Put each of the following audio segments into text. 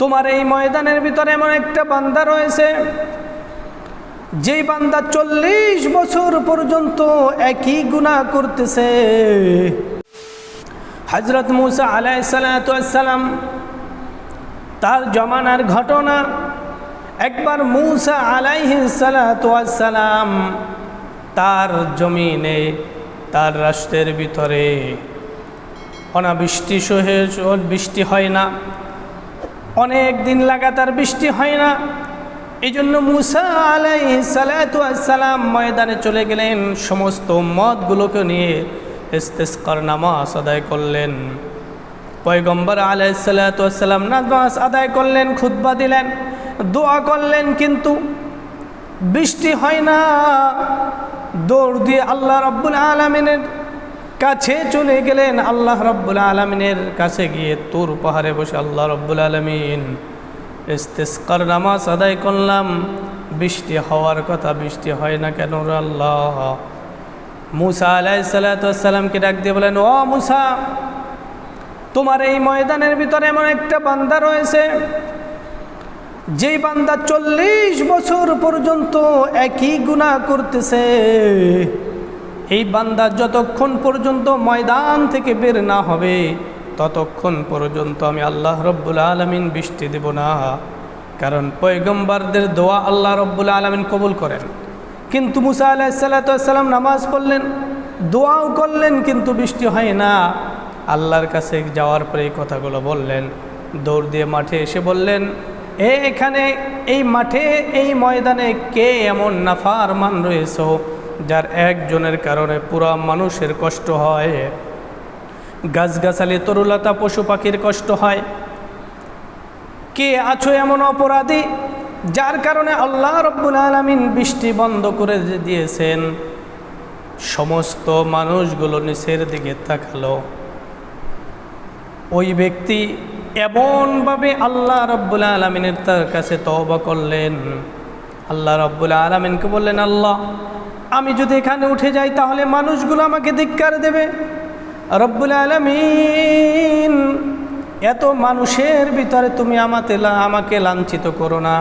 তোমার এই ময়দানের ভিতরে এমন একটা বান্দা রয়েছে, যেই বান্দা চল্লিশ বছর পর্যন্ত একই গুণা করতেছে। হজরত মুসা আলাইসালাম তার জমানার ঘটনা, একবার মুসা আলাইহিসালাম তার জমিনে, তার রাষ্ট্রের ভিতরে অনাবৃষ্টি সহে বৃষ্টি হয় না। অনেক দিন লাগাতার বৃষ্টি হয় না। এই জন্য মুসা আলাই সালাম ময়দানে চলে গেলেন, সমস্ত মতগুলোকে নিয়ে ইস্তেস্কর নামাজ আদায় করলেন। পয়গম্বর আলাই সালাতাম নামাজ আদায় করলেন খুদ্া দিলেন, দোয়া করলেন, কিন্তু বৃষ্টি হয় না। দৌড় দিয়ে আল্লাহ রব্বুল আলমিনের কাছে চলে গেলেন আল্লাহ রব্বুল আলমিনের কাছে গিয়ে তোর পাহাড়ে বসে, আল্লাহ রব্বুল আলমিন, ইস্তেস্কার নামাজ আদায় করলাম। বৃষ্টি হওয়ার কথা বৃষ্টি হয় না কেন আল্লাহ? মুসা আলাই সাল্লাতামকে ডাক দিয়ে বলেন, ও মুসা, তোমার এই ময়দানের ভিতরে এমন একটা বান্দা রয়েছে, যেই বান্দা চল্লিশ বছর পর্যন্ত একই গুণা করতেছে। এই বান্দা যতক্ষণ পর্যন্ত ময়দান থেকে বের না হবে, ততক্ষণ পর্যন্ত আমি আল্লাহ রব্বুল আলমিন বৃষ্টি দেব না। কারণ পয়গম্বারদের দোয়া আল্লাহ রব্বুল আলমিন কবুল করেন। কিন্তু মুসা আলাহিসাল্লাম নামাজ পড়লেন, দোয়াও করলেন, কিন্তু বৃষ্টি হয় না। আল্লাহর কাছে যাওয়ার পরে এই কথাগুলো বললেন। দৌড় দিয়ে মাঠে এসে বললেন, এ এখানে, এই মাঠে, এই ময়দানে কে এমন নাফার মান রয়েছে? যার একজনের কারণে পুরা মানুষের কষ্ট হয়। গাছগাছালি, তরুলতা, পশু পাখির কষ্ট হয়। কে আছো এমন অপরাধী যার কারণে আল্লাহ রব্বুল আলমিন বৃষ্টি বন্ধ করে দিয়েছেন? সমস্ত মানুষগুলো নিচের দিকে তাকালো। ওই ব্যক্তি এমনভাবে আল্লাহ রব্বুল আলমিনের তার কাছে তওবা করলেন। আল্লাহ রব্বুল আলমিনকে বললেন, আল্লাহ আমি যদি এখানে উঠে যাই, তাহলে মানুষগুলো আমাকে ধিক্কার দেবে। রব্বুল আলমিন, এত মানুষের ভিতরে তুমি আমাতে আমাকে লাঞ্ছিত করো না।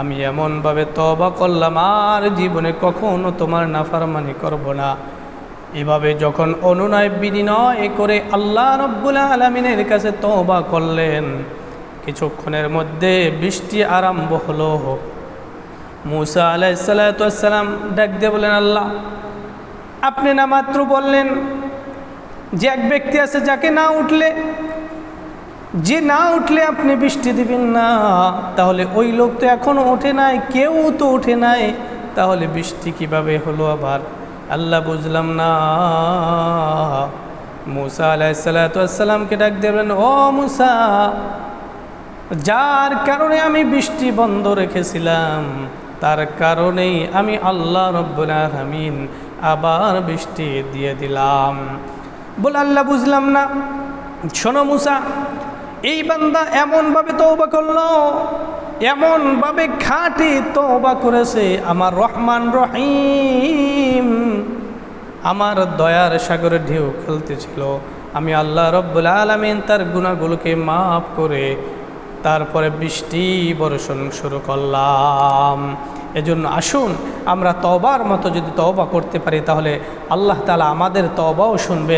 আমি এমনভাবে তবা করলাম, আর জীবনে কখনো তোমার নাফারমানি করব না। এভাবে যখন অনুনয় বিনিময় করে আল্লাহ রব্বুল আলমিনের কাছে তবা করলেন, কিছুক্ষণের মধ্যে বৃষ্টি আরম্ভ হলো। মুসা আলাইসাল্লাম ডাক দিয়ে বলেন, আল্লাহ, আপনি না মাত্র বললেন যে এক ব্যক্তি আছে যাকে না উঠলে, যে না উঠলে আপনি বৃষ্টি দিবেন না, তাহলে ওই লোক তো এখনও ওঠে নাই, কেউ তো ওঠে নাই, তাহলে বৃষ্টি কীভাবে হলো আবার? আল্লাহ, বুঝলাম না। মুসা আলাইসাল্লামকে ডাক দেবেন ও মুসা, যার কারণে আমি বৃষ্টি বন্ধ রেখেছিলাম তার কারণেই আমি আল্লাহ রব্বুল আলমিন আবার বৃষ্টি দিয়ে দিলাম। বলে আল্লাহ, বুঝলাম না। শোনো মুসা, এই বান্দা এমনভাবে তৌবা করল, এমনভাবে খাঁটি তৌবা করেছে, আমার রহমান রহিম। আমার দয়ার সাগরে ঢেউ খেলতেছিল। আমি আল্লাহ রব্বুল আলমিন তার গুণাগুলোকে মাফ করে তারপরে বৃষ্টি বর্ষণ শুরু করলাম। এজন্য আসুন, আমরা তবার মতো যদি তওবা করতে পারি, তাহলে আল্লাহ তালা আমাদের তবাও শুনবেন।